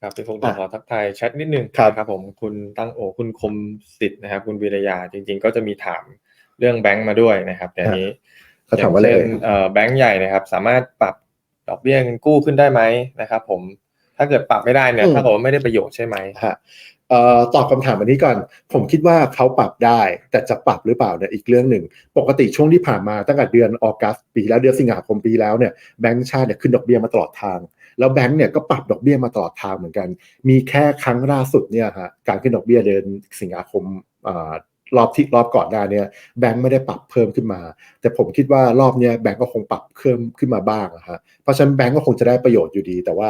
ครับพี่ฟงต้องอะขอทักทายแชทนิดนึงครับนะครับผมคุณตั้งโอคุณคมสิทธิ์นะครับ คุณวิรยาจริง ๆ ก็จะมีถามเรื่องแบงก์มาด้วยนะครับแต่อันนี้เขาถามว่าอะไรอย่งเอ่เช่ยนเอ่อแบงก์ใหญ่นะครับ สามารถปรับดอกเบี้ยเงินกู้ขึ้นได้ไหมนะครับ ผมถ้าเกิดปรับไม่ได้เนี่ยอืมถ้าเกิดว่าไม่ได้ประโยชน์ใช่ไหมฮะเอ่อตอบคำถามอันนี้ก่อน ผมคิดว่าเขาปรับได้ แต่จะปรับหรือเปล่าเนี่ยอีกเรื่องหนึ่ง ปกติช่วงที่ผ่านมาตั้งแต่เดือนออกัสปีแล้วเดือนสิงหาคมปีแล้วเนี่ยแบงก์ชาติเนี่ยขึ้นดอกเบี้ยมาตลอดทาง แล้วแบงก์เนี่ยก็ปรับดอกเบี้ยมาตลอดทางเหมือนกัน มีแค่ครั้งล่าสุดเนี่ยฮะการขึ้นดอกเบี้ยเดือนสิงหาคมอรอบที่รอบก่อนหน้าเนี่ยแบงก์ไม่ได้ปรับเพิ่มขึ้นมา แต่ผมคิดว่ารอบเนี้ยแบงก์ก็คงปรับเพิ่มขึ้นมาบ้างนะฮะเพราะฉะนั้นแบงก์ก็คงจะได้ประโยชน์อยู่ดี แต่ว่า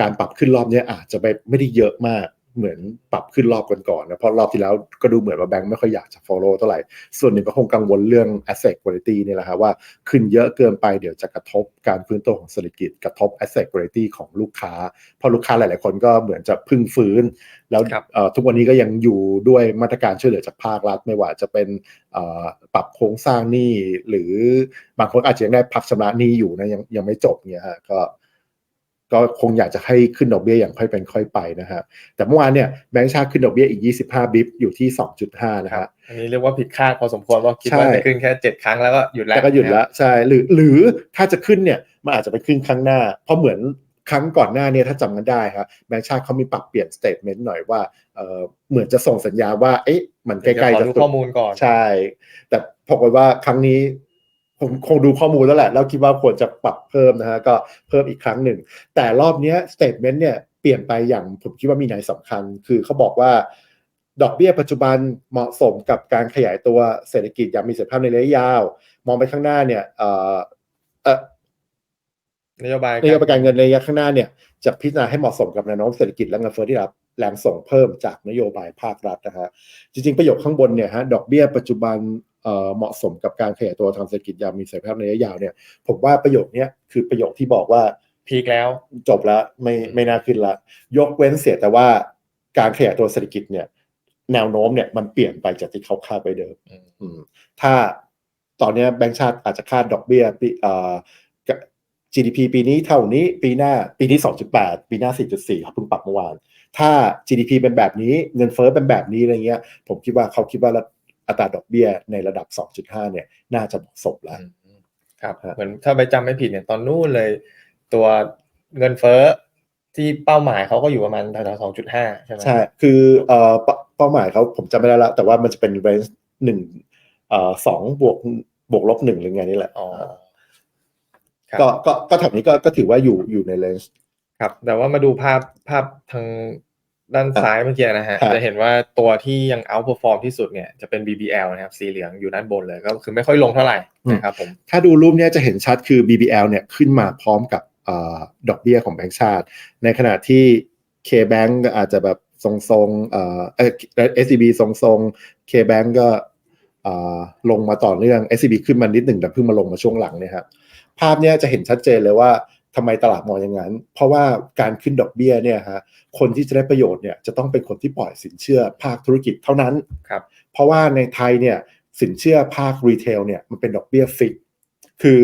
การปรับขึ้นรอบนี้อาจจะไม่ไม่ได้เยอะมาก เหมือนปรับขึ้นรอบก่อนๆนะเพราะรอบที่แล้วก็ดูเหมือนว่าแบงก์ไม่ค่อยอยากจะ follow เท่าไหร่ ส่วนหนึ่งก็คงกังวลเรื่อง asset quality นี่แหละครับว่าขึ้นเยอะเกินไปเดี๋ยวจะกระทบการฟื้นตัวของเศรษฐกิจกระทบ asset quality ของลูกค้า เพราะลูกค้าหลาย ๆ คนก็เหมือนจะพึ่งฟื้น แล้วครับเอ่อทุกวันนี้ก็ยังอยู่ด้วยมาตรการช่วยเหลือจากภาครัฐ ไม่ว่าจะเป็นเอ่อปรับโครงสร้างหนี้หรือบางคนอาจจะยังได้พักชำระหนี้อยู่นะยังยังไม่จบเนี่ยฮะก็ ก็คงอยากจะให้ขึ้นดอกเบี้ยอย่างค่อยเป็นค่อยไปนะฮะแต่เมื่อวานเนี่ยแบงก์ชาติขึ้นดอกเบี้ยอีก 25 บิปอยู่ที่ 2.5 นะฮะอันนี้เรียกว่าผิดคาดพอสมควรว่าคิดใช่ว่าจะขึ้นแค่เจ็ดครั้งแล้วก็หยุดแล้วแล้วก็หยุดละใช่หรือหรือถ้าจะขึ้นเนี่ยมันอาจจะไปขึ้นครั้งหน้า เพราะเหมือนครั้งก่อนหน้าเนี่ยถ้าจำกันได้ครับแบงก์ชาติเขามีปรับเปลี่ยนสเตทเมนต์หน่อยว่าเออเหมือนจะส่งสัญญาณว่าเอ๊ะมันใกเดี๋ยวล้ขอๆจะดูสุดข้อมูลก่อนใช่ แต่พบอกว่าครั้งนี้ ผมคงดูข้อมูลแล้วแหละ แล้วคิดว่าควรจะปรับเพิ่มนะฮะก็เพิ่มอีกครั้งหนึ่ง แต่รอบนี้สเตทเมนต์เนี่ยเปลี่ยนไปอย่างผมคิดว่ามีในยสำคัญ คือเขาบอกว่า ดอกเบี้ยปัจจุบันเหมาะสมกับการขยายตัวเศรษฐกิจอย่างมีเสถียรภาพในระยะยาว มองไปข้างหน้าเนี่ยเออ นโยบายนโยบายการเงินในระยะข้างหน้าเนี่ยจะพิจารณาให้เหมาะสมกับแนวโน้มเศรษฐกิจและเงินเฟ้อที่รับแรงส่งเพิ่มจากนโยบายภาครัฐนะฮะจริงๆประโยคข้างบนเนี่ยฮะดอกเบี้ยปัจจุบันเอ่อเหมาะสมกับการขยายตัวทางเศรษฐกิจอย่างมีเสถียรภาพในระยะยาวเนี่ยผมว่าประโยคเนี้ยคือประโยคที่บอกว่าพีคแล้วจบแล้วไม่ไม่น่าขึ้นละ ยกเว้นเสียแต่ว่าการขยายตัวเศรษฐกิจเนี่ย แนวโน้มเนี่ยมันเปลี่ยนไปจากที่เขาคาดไว้เดิมอืมอืมถ้าตอนเนี้ยแบงก์ชาติอาจจะคาดดอกเบี้ยปีเอ่อ GDP ปีนี้เท่านี้ปีหน้าปีนี้ 2.8 ปีหน้า 4.4ครับเพิ่งปรับเมื่อวาน ถ้า GDP เป็นแบบนี้เงินเฟ้อเป็นแบบนี้อะไรเงี้ย ผมคิดว่าเขาคิดว่าอัตราดอกเบี้ยในระดับ 2.5 เนี่ย น่าจะเหมาะสมแล้วครับฮะเหมือนถ้าไปจำไม่ผิดเนี่ยตอนนู้นเลย ตัวเงินเฟ้อที่เป้าหมายเขาก็อยู่ประมาณแถวๆสองจุดห้าใช่ไหมใช่คือเอ่อเป้าเป้าหมายเขาผมจำไม่ได้ละแต่ว่ามันจะเป็นเรนจ์หนึ่งเอ่อสองบวกบวกลบหนึ่งหรือไงนี่แหละอ๋อครับ ก็ก็ก็แถวนี้ก็ก็ถือว่าอยู่อยู่ในเรนจ์ครับ แต่ว่ามาดูภาพภาพทางด้านอะซ้ายเมื่อกี้นะฮะครับจะเห็นว่าตัวที่ยัง outperform ที่สุดเนี่ยจะเป็น BBL นะครับ สีเหลืองอยู่ด้านบนเลยก็คือไม่ค่อยลงเท่าไหร่นะครับผม ถ้าดูรูปเนี้ยจะเห็นชัดคือ BBL เนี่ยขึ้นมาพร้อมกับเอ่อดอกเบี้ยของแบงก์ชาติ ในขณะที่ K-Bank ก็อาจจะแบบทรงๆเอ่อเอ่อ SCB ทรงๆ K-Bank ก็เอ่อลงมาต่อเนื่อง SCB ขึ้นมานิดหนึ่งแต่เพิ่งมาลงมาช่วงหลังเนี่ยครับ ภาพเนี้ยจะเห็นชัดเจนเลยว่าทำไมตลาดมองอย่างนั้น เพราะว่าการขึ้นดอกเบี้ยเนี่ยฮะคนที่จะได้ประโยชน์เนี่ยจะต้องเป็นคนที่ปล่อยสินเชื่อภาคธุรกิจเท่านั้นครับเพราะว่าในไทยเนี่ยสินเชื่อภาครีเทลเนี่ยมันเป็นดอกเบี้ยฟิกคือ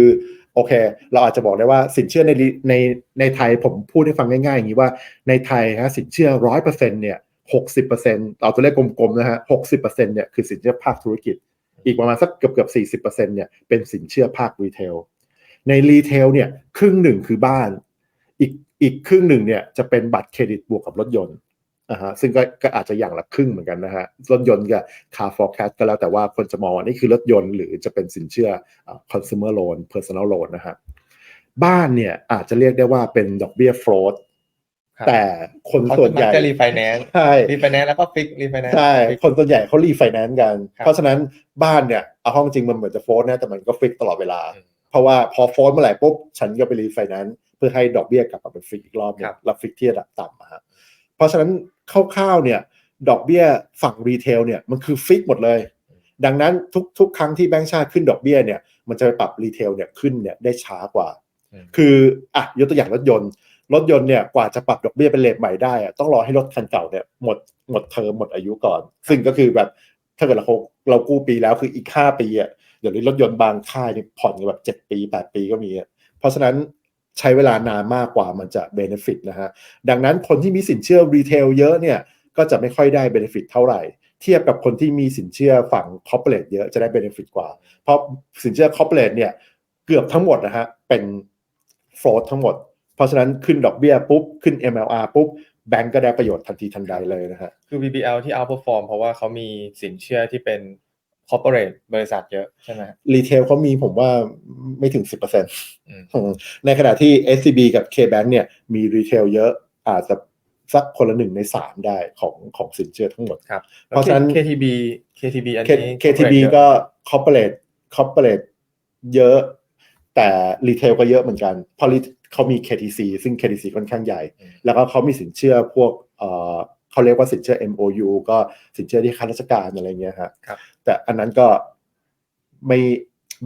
โอเค เราอาจจะบอกได้ว่าสินเชื่อในรีในในไทยผมพูดให้ฟังง่ายๆอย่างนี้ว่าในไทยฮะสินเชื่อร้อยเปอร์เซ็นเนี่ยหกสิบเปอร์เซ็นต์เอาตัวเลขกลมๆนะฮะหกสิบเปอร์เซ็นเนี่ยคือสินเชื่อภาคธุรกิจ อีกประมาณสักเกือบเกือบสี่สิบเปอร์เซ็นเนี่ยเป็นสินเชื่อภาครีเทล ในรีเทลเนี่ยครึ่งหนึ่งคือบ้าน อีกอีกครึ่งหนึ่งเนี่ยจะเป็นบัตรเครดิตบวกกับรถยนต์อ่าฮะซึ่งก็ก็อาจจะอย่างละครึ่งเหมือนกันนะฮะรถยนต์กับ car forecast ก็แล้วแต่ว่าคนจะมองว่านี่คือรถยนต์หรือจะเป็นสินเชื่อเอ่อ consumer loan personal loan นะฮะบ้านเนี่ยอาจจะเรียกได้ว่าเป็นดอกเบี้ย float ครับแต่คนเขาส่วนจะใหญ่จะรีไฟแนนซ์ใช่รีไฟแนนซ์แล้วก็ฟิกรีไฟแนนซ์ใช่คนส่วนใหญ่เขารีไฟแนนซ์กันครับเพราะฉะนั้นบ้านเนี่ยเอาห้องจริงมันเหมือนจะโฟลนะแต่มันก็ฟิกตลอดเวลาอืมเพ ราะว่าพอโฟลเมื่อไหร่ปุ๊บฉันก็ไปรีไฟแนนซ์เพื่อให้ดอกเบี้ยกลับมาเป็นฟิกอีกรอบหนึคงรับแล้วฟิกที่ระดับต่ำอะฮะเพราะฉะนั้นคร่าวๆเนี่ยดอกเบี้ยฝั่งรีเทลเนี่ยมันคือฟิกหมดเลย ดังนั้นทุกทุกครั้งที่แบงก์ชาติขึ้นดอกเบี้ยเนี่ยมันจะไปปรับรีเทลเนี่ยขึ้นเนี่ยได้ช้ากว่าอืมคืออะยกตัวอย่างรถยนต์รถยนต์เนี่ยกว่าจะปรับดอกเบี้ยเป็นเลทใหม่ได้อะต้องรอให้รถคันเก่าเนี่ยหมดหมดเทอมหมดอายุก่อน ซึ่งก็คือแบบถ้าเกิดเราเรากู้ปีแล้วคืออีกห้าปีอะ เดี๋ยวนี้รถยนต์บางค่ายนี่ผ่อนกันแบบเจ็ดปีแปดปีก็มี เพราะฉะนั้นใช้เวลานานมากกว่ามันจะ benefit นะฮะ ดังนั้นคนที่มีสินเชื่อรีเทลเยอะเนี่ยก็จะไม่ค่อยได้ benefit เท่าไหร่ เทียบกับคนที่มีสินเชื่อฝั่ง corporate เยอะจะได้ benefit กว่า เพราะสินเชื่อ corporate เนี่ยเกือบทั้งหมดนะฮะเป็น fraud ทั้งหมด เพราะฉะนั้นขึ้นดอกเบี้ยปุ๊บ ขึ้น MLR ปุ๊บแบงก์ก็ได้ประโยชน์ทันทีทันใดเลยนะฮะ คือ BBL ที่ outperform เพราะว่าเขามีสินเชื่อที่เป็น corporate บริษัทเยอะใช่ไหมรีเทลเขามีผมว่าไม่ถึง10%อืมอืมในขณะที่ SCB กับ KBank เนี่ยมีรีเทลเยอะอาจจะสักคนละหนึ่งในสามได้ของของสินเชื่อทั้งหมดครับเพราะฉะนั้น KTB KTB อัน K- นี้ KTB corporate เยอะก็ corporate corporate เยอะ แต่รีเทลก็เยอะเหมือนกันเพราะ re- เขามี KTC ซึ่ง KTC ค่อนข้างใหญ่อืมแล้วก็เขามีสินเชื่อพวกเอ่อ เขาเรียกว่าสินเชื่อ MOU ก็สินเชื่อที่ข้าราชการอะไรเงี้ยฮะครับแต่อันนั้นก็ไม่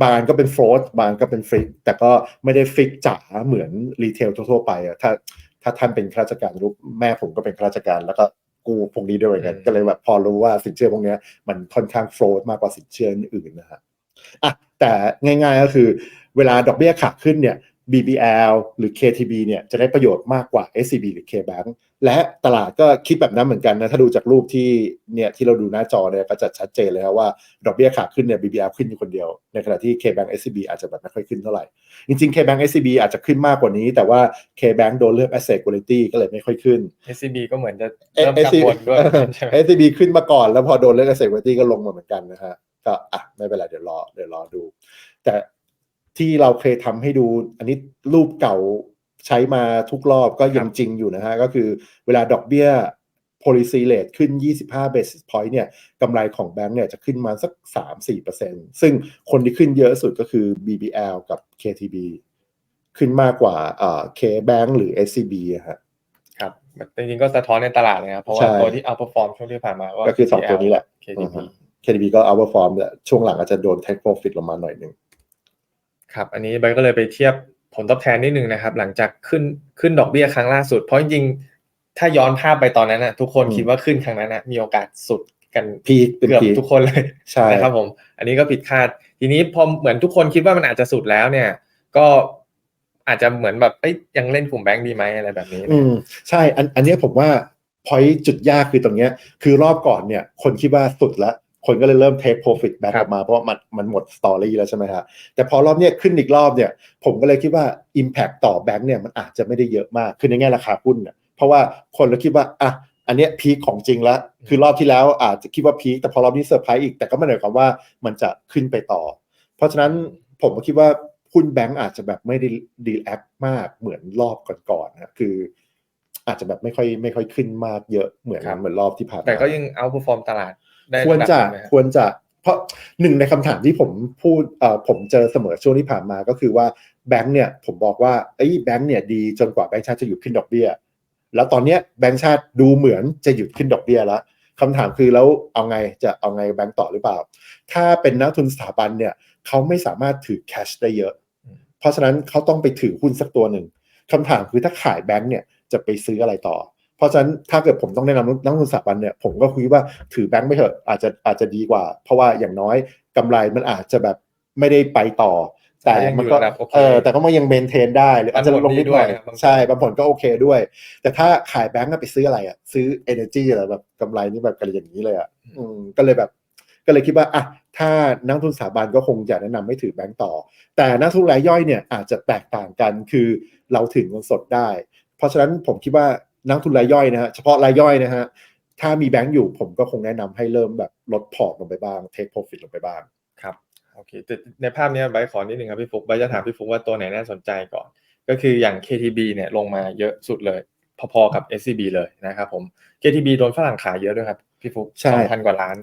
บางอันก็เป็นโฟลดบางอันก็เป็นฟิก แต่ก็ไม่ได้ฟิกจ๋าเหมือนรีเทลทั่วๆไปอะถ้าถ้าท่านเป็นข้าราชการรู้แม่ผมก็เป็นข้าราชการ แล้วก็กูพวกนี้ด้วยเหมือนกันอืมก็เลยแบบพอรู้ว่าสินเชื่อพวกเนี้ยมันค่อนข้างโฟลดมากกว่าสินเชื่ออื่นๆนะฮะอะแต่ง่ายๆก็คือ เวลาดอกเบี้ยขาขึ้นเนี่ย BBL หรือ KTB เนี่ยจะได้ประโยชน์มากกว่า SCB หรือ KBank และตลาดก็คิดแบบนั้นเหมือนกันนะ ถ้าดูจากรูปที่เนี่ยที่เราดูหน้าจอเนี่ยก็จะชัดเจนเลยครับว่า ดอกเบี้ยขาขึ้นเนี่ย BBL ขึ้นอยู่คนเดียว ในขณะที่ KBank SCB อาจจะแบบไม่ค่อยขึ้นเท่าไหร่ จริงๆ KBank SCB อาจจะขึ้นมากกว่านี้ แต่ว่า KBank โดนเรื่อง asset quality ก็เลยไม่ค่อยขึ้น SCB ก็เหมือนจะเอ๊ะเริ่มกังวลด้วยใช่ไหม SCB ขึ้นมาก่อนแล้วพอโดนเรื่อง asset quality ก็ลงมาเหมือนกันนะฮะก็อะไม่เป็นไรเดี๋ยวรอเดี๋ยวรอดู แต่ที่เราเคยทำให้ดูอันนี้รูปเก่า ใช้มาทุกรอบก็ยังจริงอยู่นะฮะก็คือเวลาดอกเบี้ย policy rate ขึ้น 25 basis point เนี่ยกำไรของแบงก์เนี่ยจะขึ้นมาสัก 3-4%ซึ่งคนที่ขึ้นเยอะสุดก็คือ BBL กับ KTB ขึ้นมากกว่าเอ่อ KBank หรือ SCB อะฮะครับจริงๆก็สะท้อนในตลาดเลยครับเพราะว่าใช่ตัวที่ outperform ช่วงที่ผ่านมาก็คือสองตัวนี้แหละ KTB KTB ก็ outperform แต่ช่วงหลังอาจจะโดน take profit ลงมาหน่อยหนึ่งครับ อันนี้ใบก็เลยไปเทียบ ผลตอบแทนนิดนึงนะครับ หลังจากขึ้นขึ้นดอกเบี้ยครั้งล่าสุด เพราะจริงๆถ้าย้อนภาพไปตอนนั้นนะทุกคนอืมคิดว่าขึ้นครั้งนั้นนะมีโอกาสสุดกันพีคเป็นเกือบพีคทุกคนเลยใช่นะครับผม อันนี้ก็ผิดคาด ทีนี้พอเหมือนทุกคนคิดว่ามันอาจจะสุดแล้วเนี่ย ก็อาจจะเหมือนแบบเอ้ยยังเล่นกลุ่มแบงค์ดีไหมอะไรแบบนี้ อืมใช่ อันอันเนี้ยผมว่า point จุดยากคือตรงเนี้ย คือรอบก่อนเนี่ย คนคิดว่าสุดแล้ว คนก็เลยเริ่ม take profit back คอรับอกมาเพราะว่ามันมันหมดสตอรี่แล้วใช่ไหมฮะแต่พอรอบเนี้ยขึ้นอีกรอบเนี่ยผมก็เลยคิดว่า impact ต่อแบงค์เนี่ยมันอาจจะไม่ได้เยอะมากคือในแง่ราคาหุ้นเนี่ยเพราะว่าคนเราคิดว่าอะอันเนี้ยพีคของจริงแล้ว คือรอบที่แล้วอาจจะคิดว่าพีคแต่พอรอบนี้เซอร์ไพรส์อีกแต่ก็ไม่ได้หมายความว่ามันจะขึ้นไปต่อ เพราะฉะนั้นผมก็คิดว่าหุ้นแบงก์อาจจะแบบไม่ได้ดีแอคมากเหมือนรอบก่อนๆนะคืออาจจะแบบไม่ค่อยไม่ค่อยขึ้นมากเยอะเหมือนครับเหมือนรอบที่ผ่านมาแต่ก็ยัง outperform ตลาดได้ควรจะดับห นึ่งไหมครับควรจะ เพราะหนึ่งในคำถามที่ผมพูดเอ่อผมเจอเสมอช่วงที่ผ่านมาก็คือว่าแบงก์เนี่ยผมบอกว่าไอ้ยแบงก์เนี่ยดีจนกว่าแบงก์ชาติจะหยุดขึ้นดอกเบี้ย แล้วตอนเนี้ยแบงก์ชาติดูเหมือนจะหยุดขึ้นดอกเบี้ยแล้วคำถามคือแล้วเอาไงจะเอาไงแบงก์ต่อหรือเปล่า ถ้าเป็นนักทุนสถาบันเนี่ยเขาไม่สามารถถือแคชได้เยอะอืมเพราะฉะนั้นเขาต้องไปถือหุ้นสักตัวหนึ่งคำถามคือถ้าขายแบงก์เนี่ยจะไปซื้ออะไรต่อ เพราะฉะนั้นถ้าเกิดผมต้องแนะนำนักลงทุนสถาบันเนี่ยผมก็คุยว่าถือแบงก์ไปเถอะอาจจะอาจจะดีกว่า เพราะว่าอย่างน้อยกำไรมันอาจจะแบบไม่ได้ไปต่อ แต่มันก็ยังอยู่ระดับโอเคเออแต่ก็มันยังเมนเทนได้หรืออาจจะลงนิดหน่อยปันผลดีด้วยครับใช่ปันผลก็โอเคด้วย แต่ถ้าขายแบงก์อะไปซื้ออะไรอะซื้อ energy อะไรแบบกำไรนี่แบบกันอย่างนี้เลยอะอืมก็เลยแบบก็เลยคิดว่าอะถ้านักทุนสถาบันก็คงจะแนะนำให้ถือแบงก์ต่อ แต่นักทุนรายย่อยเนี่ยอาจจะแตกต่างกันคือเราถือเงินสดได้ เพราะฉะนั้นผมคิดว่า นักทุนรายย่อยนะฮะเฉพาะรายย่อยนะฮะถ้ามีแบงก์อยู่ผมก็คงแนะนำให้เริ่มแบบลดพอร์ตลงไปบ้าง take profit ลงไปบ้างครับโอเคแต่ในภาพเนี้ยใบร์ทขอนิดนึงครับพี่ฟุกใบร์ทจะถามพี่ฟุกว่าตัวไหนน่าสนใจก่อน ก็คืออย่าง KTB เนี่ยลงมาเยอะสุดเลย พอๆกับ SCB เลยนะครับผม KTB โดนฝรั่งขายเยอะด้วยครับพี่ฟุกใช่สองพันกว่าล้าน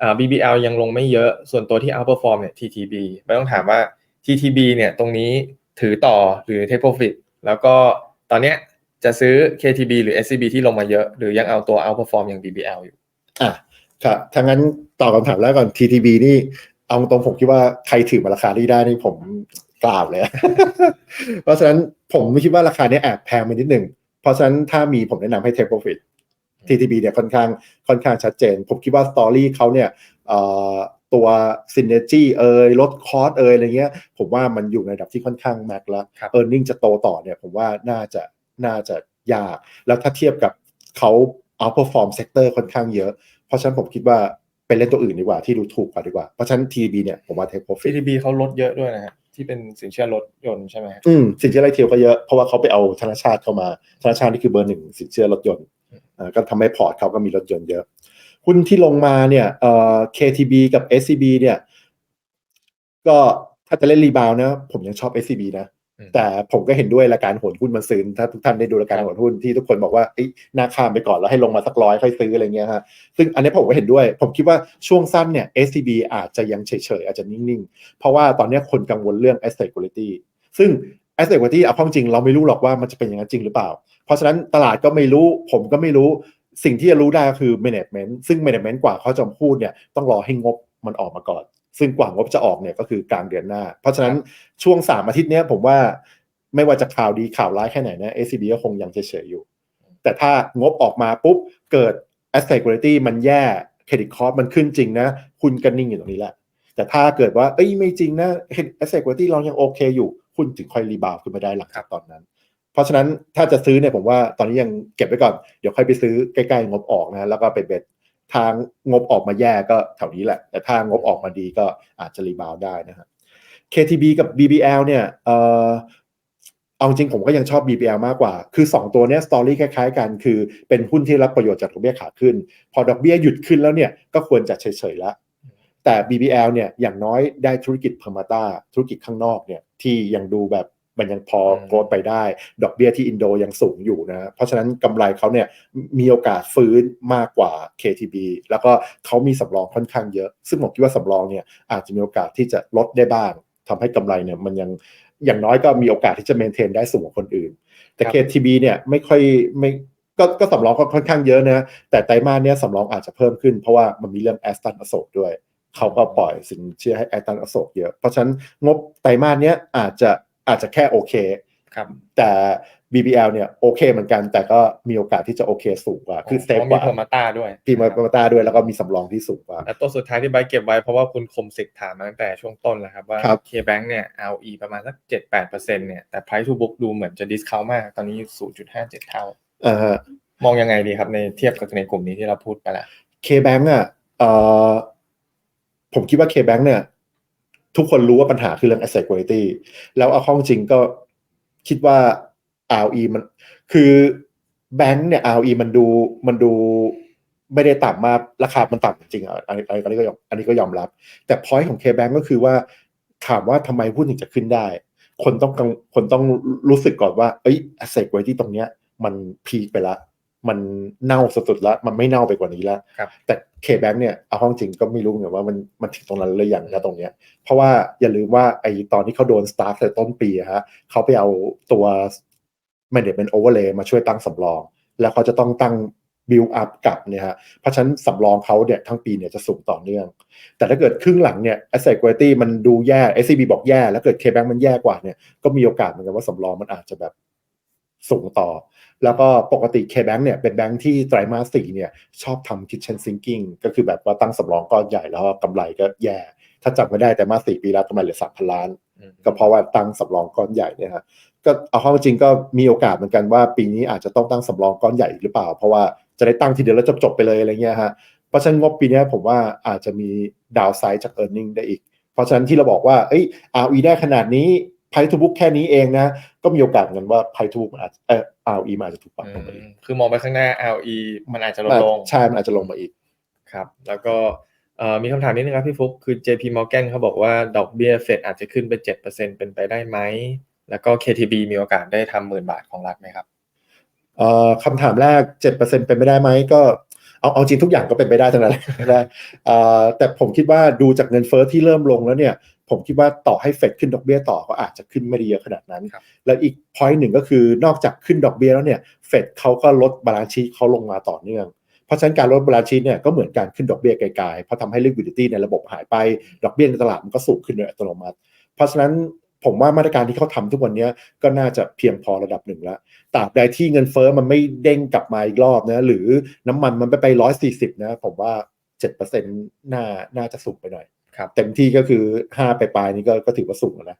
อ่า BBL ยังลงไม่เยอะส่วนตัวที่ outperform เนี่ย TTB ไม่ต้องถามว่า TTB เนี่ยตรงนี้ถือต่อหรือ take profit แล้วก็ตอนเนี้ย จะซื้อ KTB หรือ SCB ที่ลงมาเยอะ หรือยังเอาตัว outperform อย่าง BBL อยู่ อะครับถ้างั้นตอบคำถามแรกก่อน TTB นี่ เอาตรงผมคิดว่าใครถือมาราคาที่ได้นี่ผมกล่าวเลย เพราะฉะนั้นผมไม่คิดว่าราคาเนี้ยแอบแพงไปนิดหนึ่ง เพราะฉะนั้นถ้ามีผมแนะนำให้ take profit TTB เนี่ยค่อนข้างค่อนข้างชัดเจน ผมคิดว่าสตอรี่เขาเนี่ยเอ่อตัว synergy เอยลดคอสเอยอะไรเงี้ย ผมว่ามันอยู่ในระดับที่ค่อนข้างแม็กแล้วครับ e a r n i n g จะโตต่อเนี่ยผมว่าน่าจะ น่าจะยาก แล้วถ้าเทียบกับเขา outperform sector ค่อนข้างเยอะ เพราะฉะนั้นผมคิดว่าเป็นเล่นตัวอื่นดีกว่าที่ดูถูกกว่าดีกว่า เพราะฉะนั้น TB เนี่ยผมว่า take profit CTB เขาลดเยอะด้วยนะฮะที่เป็นสินเชื่อรถยนต์ใช่ไหมฮะอืมสินเชื่อไรเทียวก็เยอะ เพราะว่าเขาไปเอาธนาชาติเข้ามาธนาชาตินี่คือเบอร์หนึ่งสินเชื่อรถยนต์อ่าก็ทำให้พอร์ตเขาก็มีรถยนต์เยอะหุ้นที่ลงมาเนี่ยเอ่อ KTB กับ SCB เนี่ย ก็ถ้าจะเล่นรีบาวด์นะ ผมยังชอบ SCB นะอืม แต่ผมก็เห็นด้วยรายการโหนหุ้นมันซื้อถ้าทุกท่านได้ดูรายการครับโหนหุ้นที่ทุกคนบอกว่าเอ้ยหน้าข้ามไปก่อนแล้วให้ลงมาสักร้อยค่อยซื้ออะไรเงี้ยฮะซึ่งอันนี้ผมก็เห็นด้วย ผมคิดว่าช่วงสั้นเนี่ย SCB อาจจะยังเฉยๆ อาจจะนิ่งๆ เพราะว่าตอนนี้คนกังวลเรื่อง asset quality ซึ่ง asset quality เอาเข้าจริงเราไม่รู้หรอกว่ามันจะเป็นอย่างนั้นจริงหรือเปล่า เพราะฉะนั้นตลาดก็ไม่รู้ ผมก็ไม่รู้สิ่งที่จะรู้ได้ก็คือ management ซึ่ง management กว่าเขาจะพูดเนี่ยต้องรอให้งบมันออกมาก่อน ซึ่งกว่างบจะออกเนี่ยก็คือกลางเดือนหน้า เพราะฉะนั้นช่วงสามอาทิตย์เนี้ยผมว่าไม่ว่าจะข่าวดีข่าวร้ายแค่ไหนนะ SCB ก็คงยังเฉยๆอยู่ แต่ถ้างบออกมาปุ๊บเกิด asset quality มันแย่เครดิตคอร์มันขึ้นจริงนะ คุณก็นิ่งอยู่ตรงนี้แหละ แต่ถ้าเกิดว่าเอ้ยไม่จริงนะ asset quality เรายังโอเคอยู่ คุณถึงค่อยรีบาวด์ขึ้นมาได้หลังจากตอนนั้น เพราะฉะนั้นถ้าจะซื้อเนี่ยผมว่าตอนนี้ยังเก็บไว้ก่อน เดี๋ยวค่อยไปซื้อใกล้ๆงบออกนะ แล้วก็ไปเบ็ด ทางงบออกมาแย่ก็แถวนี้แหละ แต่ถ้างบออกมาดีก็อาจจะรีบาวได้นะฮะ KTB กับ BBL เนี่ยเออเอาจริงผมก็ยังชอบ BBL มากกว่า คือ 2 ตัวเนี้ยสตอรี่คล้ายๆกัน คือเป็นหุ้นที่รับประโยชน์จากดอกเบี้ยขาขึ้น พอดอกเบี้ยหยุดขึ้นแล้วเนี่ยก็ควรจะเฉยๆแล้วแต่ BBL เนี่ยอย่างน้อยได้ธุรกิจเพอร์มาตาธุรกิจข้างนอกเนี่ยที่ยังดูแบบ มันยังพออืมโกรธไปได้ ดอกเบี้ยที่อินโดยังสูงอยู่นะเพราะฉะนั้นกำไรเขาเนี่ยมีโอกาสฟื้นมากกว่า KTB แล้วก็เขามีสำรองค่อนข้างเยอะ ซึ่งผมคิดว่าสำรองเนี่ยอาจจะมีโอกาสที่จะลดได้บ้างทำให้กำไรเนี่ยมันยังอย่างน้อยก็มีโอกาสที่จะเมนเทนได้สูงกว่าคนอื่น แต่ครับ KTB เนี่ยไม่ค่อยไม่ก็ก็สำรองค่อนข้างเยอะนะแต่ไตรมาสเนี้ยสำรองอาจจะเพิ่มขึ้นเพราะว่ามันมีเรื่องแอสตันอโศกด้วยเขาก็ปล่อยสินเชื่อให้แอสตันอโศกเยอะ เพราะฉะนั้นงบไตรมาสเนี้ยอาจจะ อาจจะแค่โอเคครับแต่ BBL เนี่ยโอเคเหมือนกันแต่ก็มีโอกาสที่จะโอเคสูงกว่า คือเซฟพราะกมีว่าเพอร์มาตาด้วยพีมาปตาด้วยแล้วก็มีสำรองที่สูงกว่าและตัวสุดท้ายที่ใบร์ทเก็บไว้เพราะว่าคุณคมสิทธิ์ถามมาตั้งแต่ช่วงต้นแล้วครับว่าครับ KBank เนี่ย ROE ประมาณสัก 7-8%เนี่ยแต่ price to book ดูเหมือนจะ discount มาก ตอนนี้ 0.57 เท่าอ่าฮะมองยังไงดีครับในเทียบกับในกลุ่มนี้ที่เราพูดไปแล้ว K-Bank อะเอ่อผมคิดว่า K-Bank เนี่ย ทุกคนรู้ว่าปัญหาคือเรื่อง asset quality แล้วเอาข้าจริงก็คิดว่า ROE มัน คือแบงค์เนี่ย ROE มันดูมันดูไม่ได้ต่ำมากราคามันต่ำจริงอะอันนี้อันนี้ก็ยอมอันนี้ก็ยอมรับ แต่ point ของ K-Bank ก็คือว่า ถามว่าทำไมหุ้นถึงจะขึ้นได้ คนต้องคนต้องรู้สึกก่อนว่า เอ้ย asset quality ตรงเนี้ย มันพีคไปละ มันเน่าสุดๆแล้ว มันไม่เน่าไปกว่านี้แล้วครับแต่ K-Bank เนี่ยเอาห้องจริงก็ไม่รู้เหมือนว่ามันมันถึงตรงนั้นเลยอย่างนะตรงเนี้ย เพราะว่าอย่าลืมว่าไอตอนที่เขาโดนสตาร์ทในต้นปีอะฮะเขาไปเอาตัว management overlay มาช่วยตั้งสำรอง แล้วเขาจะต้องตั้ง build up กลับเนี่ยฮะเพราะฉะนั้นสำรองเขาเนี่ยทั้งปีเนี่ยจะสูงต่อเนื่อง แต่ถ้าเกิดครึ่งหลังเนี่ย asset quality มันดูแย่ SCB บอกแย่ แล้วเกิด K-Bank มันแย่กว่าเนี่ยก็มีโอกาสเหมือนกันว่าสำรองมันอาจจะแบบ สูงต่อ แล้วก็ปกติ K-Bank เนี่ยเป็นแบงค์ที่ไตรมาสสี่เนี่ยชอบทำ kitchen sinking ก็คือแบบว่าตั้งสำรองก้อนใหญ่แล้วก็กำไรก็แย่ ถ้าจำไม่ได้แต่มาสสี่ปีแล้วกำไรเหลือสามพันล้านอืมก็เพราะว่าตั้งสำรองก้อนใหญ่เนี่ยฮะก็เอาเข้าจริงก็มีโอกาสเหมือนกันว่า ปีนี้อาจจะต้องตั้งสำรองก้อนใหญ่อีกหรือเปล่า เพราะว่าจะได้ตั้งทีเดียวแล้วจบๆไปเลยอะไรเงี้ยฮะเพราะฉะนั้นงบปีนี้ผมว่าอาจจะมีดาวไซด์จาก e a r n i n g ได้อีก เพราะฉะนั้นที่เราบอกว่าเอ้ย ROE ได้ขนาดนี้ Price to book แค่นี้เองนะ ก็มีโอกาสเหมือนกันว่า Price to book มันอาจเออ ROE มันอาจจะถูกปรับลงไปอีกคือมองไปข้างหน้า ROE มันอาจจะลดลงใช่ มันอาจจะลงมาอีกครับ แล้วก็เอ่อมีคำถามนิดนึงครับพี่ฟุกคือ JP Morgan เขาบอกว่าดอกเบี้ยเฟดอาจจะขึ้นไป 7%เป็นไปได้ไหม แล้วก็ KTB มีโอกาสได้ทำหมื่นบาทของรัฐไหมครับเอ่อคำถามแรก 7%เป็นไปได้ไหมก็เอาเอาจริงทุกอย่างก็เป็นไปได้ทั้งนั้นนะเอ่อแต่ผมคิดว่าดูจากเงินเฟ้อที่เริ่มลงแล้วเนี่ย ผมคิดว่าต่อให้เฟดขึ้นดอกเบี้ยต่อก็อาจจะขึ้นไม่ได้เยอะขนาดนั้นครับแล้วอีก point หนึ่งก็คือนอกจากขึ้นดอกเบี้ยแล้วเนี่ยเฟดเขาก็ลดบาลานซ์ชีเขาลงมาต่อเนื่อง เพราะฉะนั้นการลดบาลานซ์ชีเนี่ยก็เหมือนการขึ้นดอกเบี้ยไกลๆเพราะทำให้ liquidity ในระบบหายไปดอกเบี้ยในตลาดมันก็สูงขึ้นโดยอัตโนมัติ เพราะฉะนั้นผมว่ามาตรการที่เขาทำทุกวันเนี้ยก็น่าจะเพียงพอระดับหนึ่งแล้วตราบใดที่เงินเฟ้อมันไม่เด้งกลับมาอีกรอบนะหรือน้ำมันมันไปไปร้อยสี่สิบนะผมว่าเจ็ดเปอร์เซ็นต์น่าน่าจะสูงไปหน่อย ครับ เต็มที่ก็คือห้าไปปลายๆนี้ก็ก็ถือว่าสูงแล้วนะ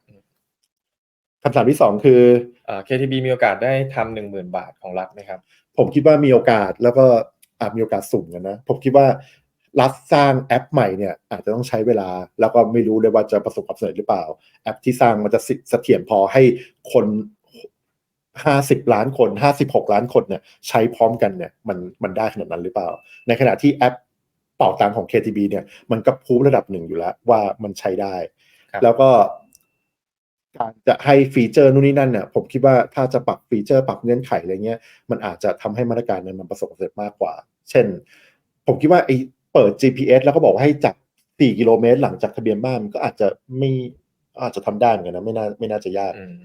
คำถามที่สองคือเอ่อ KTB มีโอกาสได้ทำหนึ่งหมื่นบาทของรัฐไหมครับ ผมคิดว่ามีโอกาสแล้วก็อาจมีโอกาสสูงกันนะ ผมคิดว่ารัฐสร้างแอปใหม่เนี่ยอาจจะต้องใช้เวลา แล้วก็ไม่รู้เลยว่าจะประสบความสำเร็จหรือเปล่า แอปที่สร้างมันจะเสถียรพอให้คนห้าสิบล้านคนห้าสิบหกล้านคนเนี่ยใช้พร้อมกันเนี่ยมันมันได้ขนาดนั้นหรือเปล่า ในขณะที่แอป เป่าตังของ KTB เนี่ยมันก็พูระดับหนึ่งอยู่แล้ว ว่ามันใช้ได้ครับแล้วก็การจะให้ฟีเจอร์นู่นนี่นั่นเนี่ยผมคิดว่าถ้าจะปรับฟีเจอร์ปรับเงื่อนไขอะไรเงี้ยมันอาจจะทำให้มาตรการนั้นมันประสบความสำเร็จมากกว่า เช่น ผมคิดว่าไอ้เปิด GPS แล้วก็บอกว่าให้จับ 4 กิโลเมตร หลังจากทะเบียนบ้านมันก็อาจจะไม่อาจจะทำได้เหมือนกันนะไม่น่าไม่น่าจะยากอืม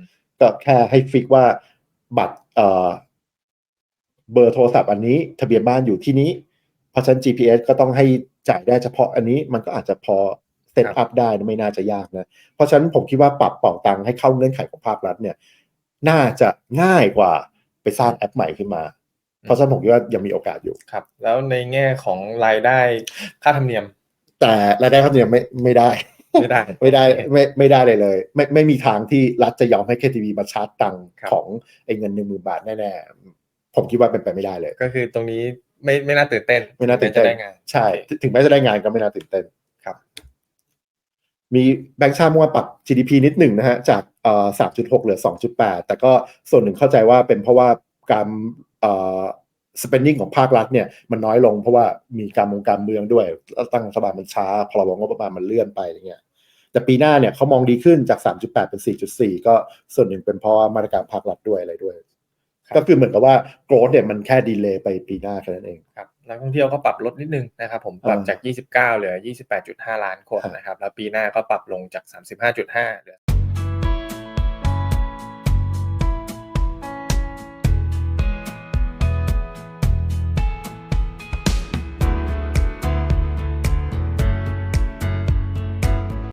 ก็แค่ให้ฟิกว่าบัตรเอ่อเบอร์โทรศัพท์อันนี้ ทะเบียนบ้านอยู่ที่นี้เพ ราะฉะนั้น GPS ก็ต้องให้จ่ายได้เฉพาะอันนี้มันก็อาจจะพอเซตอัพได้นะไม่น่าจะยากนะ เพราะฉะนั้นผมคิดว่าปรับเป่าตังค์ให้เข้าเงื่อนไขของภาครัฐเนี่ย น่าจะง่ายกว่าไปสร้างแอปใหม่ขึ้นมา เพราะฉะนั้นผมคิดว่ายังมีโอกาสอยู่ครับ แล้วในแง่ของรายได้ค่าธรรมเนียม แต่รายได้ครับเนี่ยไม่ไม่ได้ไม่ได้ไม่ได้ไม่ไม่ได้เลยเลย ไม่ไม่มีทางที่รัฐจะยอมให้ KTV มาชาร์จตังค์ครับของไอ้เงินหนึ่งหมื่นบาทแน่ๆผมคิดว่าเป็นไปไม่ได้เลย ก็คือตรงนี้ ไม่ไม่น่าตื่นเต้นไม่น่าตื่นเต้นจะได้งานใช่ ถึงแม้จะได้งานก็ไม่น่าตื่นเต้นครับ มีแบงก์ชาติเมื่อวานปรับ GDP นิดหนึ่งนะฮะ จากเอ่อ3.6เหลือ2.8แต่ก็ส่วนหนึ่งเข้าใจว่าเป็นเพราะว่าการเอ่อ spending ของภาครัฐเนี่ยมันน้อยลงเพราะว่ามีการมงการเมืองด้วยแล้วตั้งรัฐบาลมันช้าพรบงบประมาณมันเลื่อนไปอะไรเงี้ยแต่ปีหน้าเนี่ยเขามองดีขึ้นจาก 3.8 เป็น 4.4 ก็ส่วนหนึ่งเป็นเพราะว่ามาตรการภาครัฐด้วยอะไรด้วยครับ ก็คือเหมือนกับว่าโกรธเนี่ยมันแค่ดีเลย์ไปปีหน้าแค่นั้นเองครับนักท่องเที่ยวก็ปรับลดนิดนึงนะครับผมปรับอ่าจาก 29 เหลือ 28.5 ล้านคนครับนะครับแล้วปีหน้าก็ปรับลงจาก 35.5 เหลือ